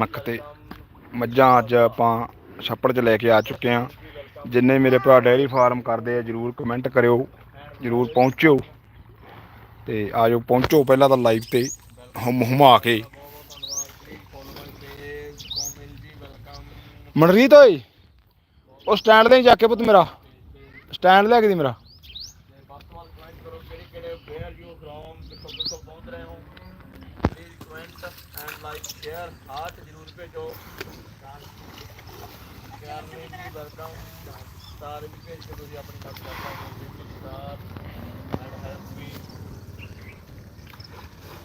ਮੱਖ ਤੇ ਮੱਝਾਂ ਅੱਜ ਆਪਾਂ ਛੱਪੜ 'ਚ ਲੈ ਕੇ ਆ ਚੁੱਕੇ ਹਾਂ। ਜਿੰਨੇ ਮੇਰੇ ਭਰਾ ਡੈਰੀ ਫਾਰਮ ਕਰਦੇ ਆ, ਜਰੂਰ ਕਮੈਂਟ ਕਰਿਓ, ਜਰੂਰ ਪਹੁੰਚਿਓ। ਤੇ ਆਜੋ, ਪਹੁੰਚੋ ਪਹਿਲਾਂ ਤਾਂ ਲਾਈਵ ਤੇ, ਹਮ ਹੁਮਾ ਕੇ। ਮਨਰੀਤ ਓਏ, ਉਹ ਸਟੈਂਡ ਤੇ ਜਾ ਕੇ ਪੁੱਤ ਮੇਰਾ। ਸਟੈਂਡ ਲੈ ਕੇ ਦੀ ਮੇਰਾ। ਹਾਰਟ ਭੇਜੋ। ਪਿਆਰ ਨੇ ਜੀ ਵੈਲਕਮ ਸਟਾਰ ਵੀ ਭੇਜ ਕੇ ਤੁਸੀਂ ਆਪਣੀ ਮਦਦ ਕਰ ਸਕਦੇ ਹੋ। ਸਟਾਰ ਐਂਡ ਹੈਲਪ ਵੀ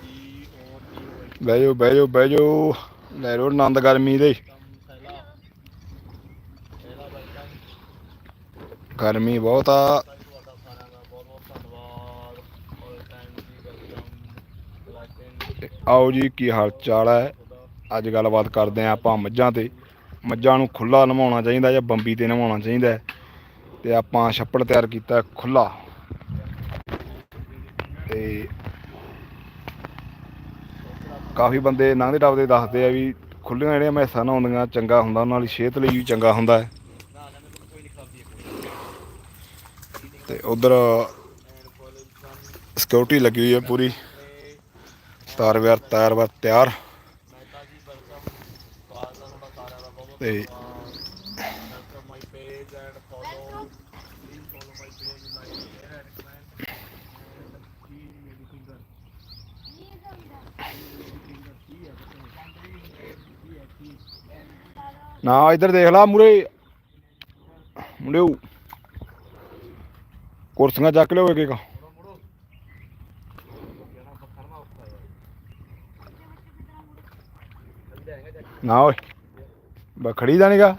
ਜੀ ਔਰ ਜੀ ਬਹਿ ਜਾਓ ਬਹਿ ਜਾਓ ਬਹਿ ਜਾਓ। ਲੈ ਲੋ ਆਨੰਦ ਗਰਮੀ ਦੇ। ਗਰਮੀ ਬਹੁਤ ਆ। ਆਓ ਜੀ ਕੀ ਹਾਲ ਚਾਲ ਹੈ? ਅੱਜ ਗੱਲਬਾਤ ਕਰਦੇ ਆਂ ਆਪਾਂ ਮੱਝਾਂ ਤੇ। ਮੱਝਾਂ ਨੂੰ ਖੁੱਲਾ ਨਵਾਉਣਾ ਚਾਹੀਦਾ ਜਾਂ ਬੰਬੀ ਤੇ ਨਵਾਉਣਾ ਚਾਹੀਦਾ ਹੈ। ਤੇ ਆਪਾਂ ਛੱਪੜ ਤਿਆਰ ਕੀਤਾ ਖੁੱਲਾ ਤੇ ਕਾਫੀ ਬੰਦੇ ਲੰਘਦੇ ਟੱਪਦੇ ਦੱਸਦੇ ਆ ਵੀ ਖੁੱਲੀਆਂ ਜਿਹੜੀਆਂ ਮੈਸਾਂ ਨਹਾਉਂਦੀਆਂ ਚੰਗਾ ਹੁੰਦਾ, ਉਹਨਾਂ ਦੀ ਸਿਹਤ ਲਈ ਵੀ ਚੰਗਾ ਹੁੰਦਾ ਹੈ। ਤੇ ਉਧਰ ਸਿਕਿਉਰਿਟੀ ਲੱਗੀ ਹੋਈ ਹੈ ਪੂਰੀ। ਤਾਰ ਵਾਰ ਤਾਰ ਵਾਰ ਤਿਆਰ ਮਹਿਤਾ ਜੀ ਵੈਲਕਮ ਸਵਾਗਤ ਹੈ ਤੁਹਾਡਾ ਸਾਰਿਆਂ ਦਾ ਬਹੁਤ ਬਹੁਤ ਤੇ welcome my page and follow please follow my page like share and comment ਜੀ ਮੇਰੀ ਫਿੰਗਰ ਨਾ ਇੱਧਰ ਦੇਖ ਲਾ ਮੂਰੇ। ਮੁੰਡਿਓ ਕੁਰਸੀਆਂ ਚੱਕ ਲਿਓ ਇੱਕ ਇੱਕ ਨਾ ਓਏ। ਬਖੜੀ ਦਾ ਨੀਗਾ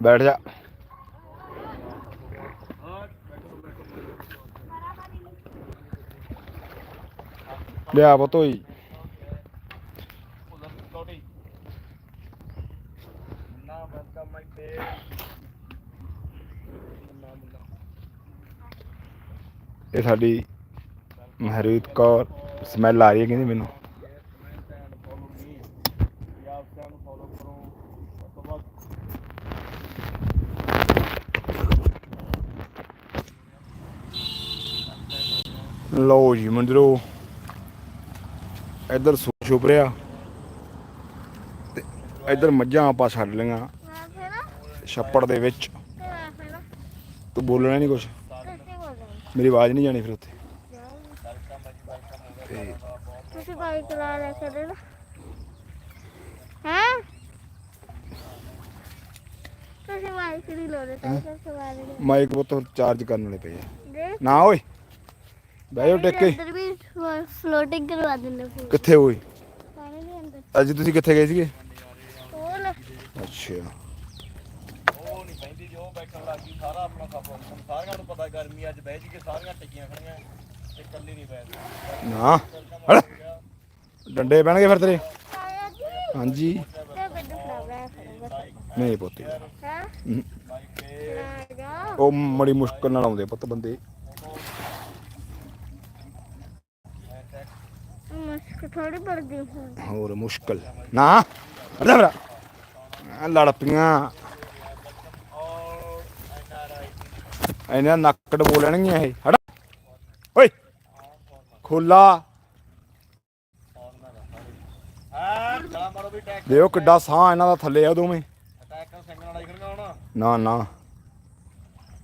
ਬੈਠ ਜਾ। ਲਿਆ ਬਤੋਈ ਇਹ ਸਾਡੀ ਮਹਰੀਤ ਕੌਰ ਸਮੈਲ ਆ ਰਹੀ ਹੈ ਕਹਿੰਦੀ ਮੈਨੂੰ share comment and follow me ਜੀ ਆਪ ਸਾਰਿਆਂ ਨੂੰ ਫੋਲੋ ਕਰੋ ਉਸ ਤੋਂ ਬਾਅਦ ਲਓ ਜੀ ਮੰਦਰੋ ਇੱਧਰ ਛੁਪ ਰਿਆ ਤੇ ਇੱਧਰ ਮੱਝਾਂ ਆਪਾਂ ਛੱਡ ਲਈਆਂ ਛੱਪੜ ਦੇ ਵਿੱਚ। ਤੇ ਬੋਲਣਾ ਨਹੀਂ ਬੋਲੋ ਮੇਰੀ ਆਵਾਜ਼ ਨਹੀਂ ਜਾਣੀ ਫਿਰ ਉੱਥੇ। ਤੇ ਤੁਸੀਂ ਬਾਈਕ ਚਲਾ ਲੈ ਸਕਦੇ ਨਾ। ਹਾਂ? ਤੁਸੀਂ ਬਾਈਕ ਨਹੀਂ ਤਾਂ ਦੇ ਮਾਈਕ ਪੁੱਤ ਚਾਰਜ ਕਰਨ ਵਾਲੇ ਪਏ ਆ। ਨਾ ਓਏ। ਬਹਿ ਜਾਓ ਟਿਕ। ਕੇ ਅੰਦਰ ਵੀ ਫਲੋਟਿੰਗ ਕਰਵਾ ਦਿੰਦੇ ਫਿਰ। ਕਿੱਥੇ ਓਏ ਪਾਣੀ ਦੇ ਅੰਦਰ। ਅੱਜ ਤੁਸੀਂ ਕਿੱਥੇ ਗਏ ਸੀਗੇ? ਅੱਛਾ। ਉਹ ਨਹੀਂ ਪੈਂਦੀ ਜੋ ਬੈਠਣ ਲੱਗੀ ਸਾਰਾ ਆਪਣਾ ਸਭ ਹੁਣ ਸਾਰਿਆਂ ਨੂੰ ਪਤਾ ਗਰਮੀ ਅੱਜ ਬਹਿ ਜੀ ਕੇ ਸਾਰੀਆਂ ਟਿੱਕੀਆਂ ਖੜੀਆਂ। ਤੇ ਇਕੱਲੀ ਨਹੀਂ ਬੈਠਦੀ ਨਾ। ਹੜ ਡੰਡੇ ਪੈਣਗੇ ਫਿਰ ਤੇਰੇ? ਆਇਆ ਜੀ ਹਾਂਜੀ। ਤੇ ਮੈਨੂੰ ਫਲਾਵਾ ਕਰੂੰਗਾ ਨਹੀਂ ਪੁੱਤ। ਹਾਂ। ਹਮ, ਉਹ ਮੜੀ ਮੁਸ਼ਕਲ ਨਾਲ ਆਉਂਦੇ ਪੁੱਤ ਬੰਦੇ। ਥੋੜੀ ਪੜਦੀ ਹੁਣ ਹੋਰ ਮੁਸ਼ਕਲ। ਨਾ ਅਰੇ ਬਰਾ ਆ ਲੜ ਪੀਆਂ ਔਰ ਐਨਆਰਆਈ ਇਹਨਾਂ ਨੱਕੜ ਬੋਲਣਗੀਆਂ ਇਹ। ਹੜ ਓਏ, ਖੁੱਲਾ। ਵੀ ਦੇਖੋ ਕਿੱਡਾ ਸਾਹ ਇਹਨਾਂ ਦਾ ਥੱਲੇ ਆ ਦੋਵੇਂ। ਨਾ ਨਾ।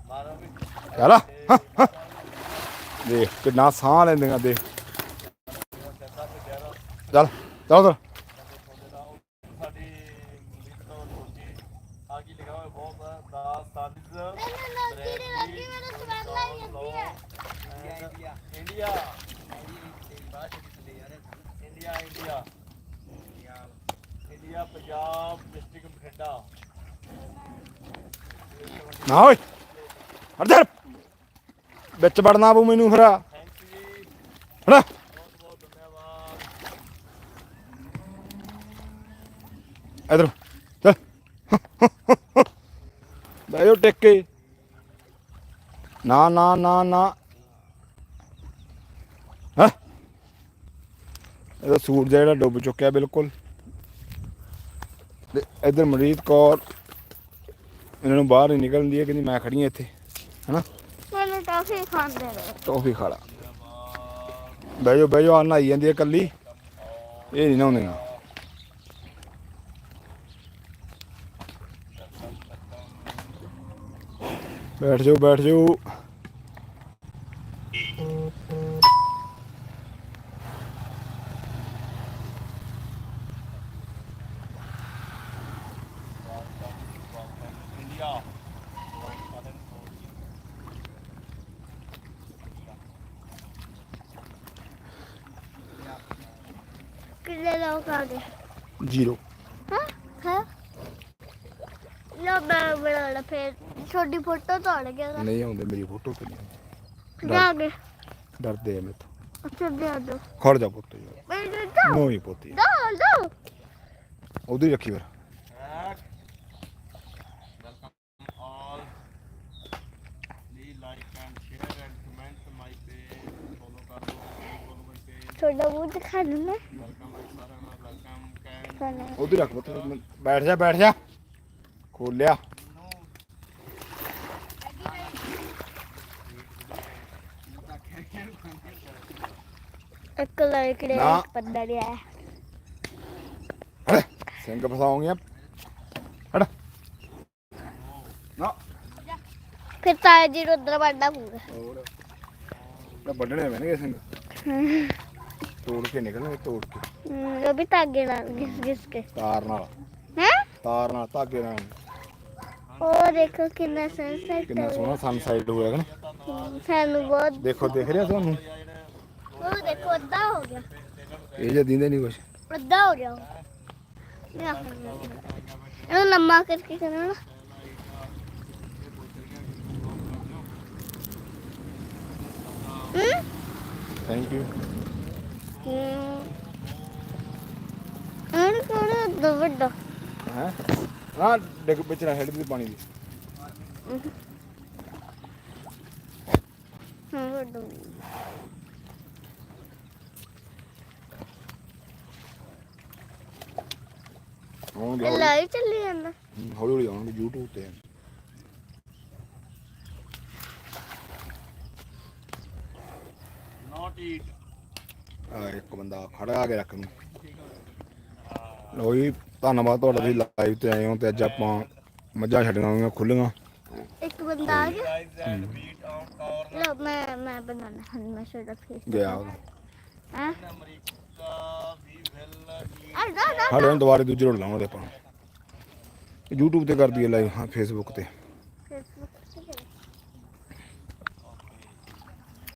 ਮਾਰੋ ਦੇਖ ਕਿੰਨਾ ਸਾਹ ਲੈਂਦੀਆਂ, ਦੇਖ। ਚੱਲ ਚੱਲ ਉਧਰ। ਪੰਜਾਬ ਡਿਸਟ੍ਰਿਕਟ ਬਠਿੰਡਾ ਨਾ ਓਏ ਹਟ ਜਾ। ਵਿੱਚ ਵੜਨਾ ਪਊ ਮੈਨੂੰ ਫਿਰ। ਥੈਂਕ ਯੂ ਜੀ ਹੜਾ ਬਹੁਤ ਬਹੁਤ ਧੰਨਵਾਦ ਇਧਰ। ਚੱਲ ਬਹਿ ਜਾਓ ਟਿਕ। ਕੇ ਨਾ ਨਾ ਨਾ ਨਾ। ਹਾਂ? ਇਹਦਾ ਸੂਟ ਜਿਹਾ ਜਿਹੜਾ ਡੁੱਬ ਚੁੱਕਿਆ ਬਿਲਕੁਲ। ਤੇ ਇਧਰ ਮਰੀਤ ਕੌਰ ਇਹਨਾਂ ਨੂੰ ਬਾਹਰ ਨਹੀਂ ਨਿਕਲਣ ਦੀ ਹੈ ਕਹਿੰਦੀ ਮੈਂ ਖੜੀ ਹਾਂ ਇੱਥੇ। ਹਨਾ? ਮੈਨੂੰ ਟਾਫੀ ਖਾਂਦੇ ਨੇ। ਟੌਫੀ ਖਾ ਲਾ। ਬਹਿ ਜਾਓ ਆ ਨਹਾਈ ਜਾਂਦੀ ਹੈ ਕੱਲੀ ਇਹ ਨਹੀਂ ਨਹਾਉਂਦੀਆਂ ਬੈਠ ਜਾਓ ਬੈਠ ਜਾਓ। ਕਿੰਨੇ ਲੋਕ ਆ ਗਏ? ਜ਼ੀਰੋ। ਹਾਂ? ਹਾਂ? ਲੋ ਮੈਂ ਬਣਾ ਲਾ ਫਿਰ। ਛੋਟੀ ਫੋਟੋ ਤੋੜ ਗਿਆ ਨਹੀਂ ਆਉਂਦੇ ਮੇਰੀ ਫੋਟੋ ਤੇ ਨਹੀਂ ਜਾ ਕੇ। ਡਰਦੇ ਆ ਮੇਥੋਂ। ਅੱਛਾ ਦੇ ਦੋ ਖੜ ਜਾ ਪੁੱਤ ਯਾਰ ਮੈਂ ਦੇ ਦੋ ਨੋ ਹੀ ਪੁੱਤੀ ਦੋ ਦੋ ਉਧਰ ਹੀ ਰੱਖੀ ਫਿਰ। Welcome all. Please like and share and comment my page. Follow ਕਰ ਲਓ follow my page. ਤੁਹਾਡਾ ਮੂੰਹ ਦਿਖਾ ਦੂੰ ਮੈਂ। Welcome ਜੀ ਸਾਰਿਆਂ ਨੂੰ welcome can ਉਧਰ ਹੀ ਰੱਖ ਪੁੱਤ। ਬੈਠ ਜਾ ਬੈਠ ਜਾ। ਖੋਲਿਆ ਲਾਈਕ ਦੇ ਨਾ। ਪੱਦਾ ਲਿਆ ਹੜ ਸਿੰਘ ਫਸਾਉਂਗੀਆਂ ਹੜ ਨਾ ਫਿਰ ਤਾਇਆ ਜੀ ਨੂੰ ਉਧਰ ਵੱਡਾ ਪੂਗਾ ਹੋਰ ਤਾਂ ਵੱਢਣੇ ਪੈਣਗੇ ਸਿੰਘ ਤੋੜ ਕੇ ਨਿਕਲਣਗੇ ਤੋੜ ਕੇ ਉਹ ਵੀ ਤਾਗੇ ਨਾਲ ਗਿਸ ਗਿਸ ਕੇ ਤਾਰ ਨਾਲ ਹੈ ਤਾਰ ਨਾਲ ਧਾਗੇ ਨਾਲ ਉਹ ਦੇਖੋ ਕਿੰਨਾ ਸਨਸੈਟ ਕਿੰਨਾ ਸੋਹਣਾ ਸਨਸਾਈਡ ਹੋਇਆ ਨਾ ਸਾਨੂੰ ਬਹੁਤ ਦੇਖੋ ਦਿਖ ਰਿਹਾ ਤੁਹਾਨੂੰ ਉਹ ਦੇਖੋ ਅੱਧਾ ਹੋ ਗਿਆ। ਇਹ ਜੇ ਦਿੰਦੇ ਨਹੀਂ ਕੁਛ? ਅੱਧਾ ਹੋ ਗਿਆ। ਇਹਨੂੰ ਲੰਮਾ ਕਰਕੇ ਕਰੋ ਨਾ। ਹੂੰ? ਥੈਂਕ ਯੂ ਹੂੰ। ਅਰੇ ਕੋਣ ਦੋ ਵੱਡਾ। ਹੈ? ਹਾਂ ਡਿੱਗ ਵਿੱਚ ਨਾ ਹੈਡ ਦੀ ਪਾਣੀ ਦੀ। ਹਾਂ। ਵੱਡਾ ਆਉਣਗੇ ਹੌਲੀ ਲਾਈਵ ਚੱਲੀ ਜਾਂਦਾ। ਹੌਲੀ ਹੌਲੀ ਆਉਣਗੇ YouTube ਤੇ not eat. ਆ ਇੱਕ ਬੰਦਾ ਖੜਾ ਆ ਕੇ ਰੱਖ ਨੂੰ। ਲੋ ਜੀ ਧੰਨਵਾਦ ਤੁਹਾਡਾ ਤੁਸੀਂ ਲਾਈਵ ਤੇ ਆਏ ਹੋ ਤੇ ਅੱਜ ਆਪਾਂ ਮੱਝਾਂ ਛੱਡੀਆਂ ਹੋਈਆਂ ਖੁੱਲੀਆਂ ਇੱਕ ਬੰਦਾ ਆ ਗਿਆ. ਲੋ ਮੈਂ ਮੈਂ ਬਣਾਣਾ ਹਾਂ ਮੈਂ ਸ਼ੋਦਾ ਫੇਸ ਗਿਆ। ਉਹ ਹਾਂ ਨੂੰ ਦੁਬਾਰੇ ਦੂਜੀ ਰੋਡ ਲਾਵਾਂਗੇ ਆਪਾਂ। YouTube ਤੇ ਕਰ ਦਈਏ ਲਾਈਵ ਹਾਂ Facebook ਤੇ।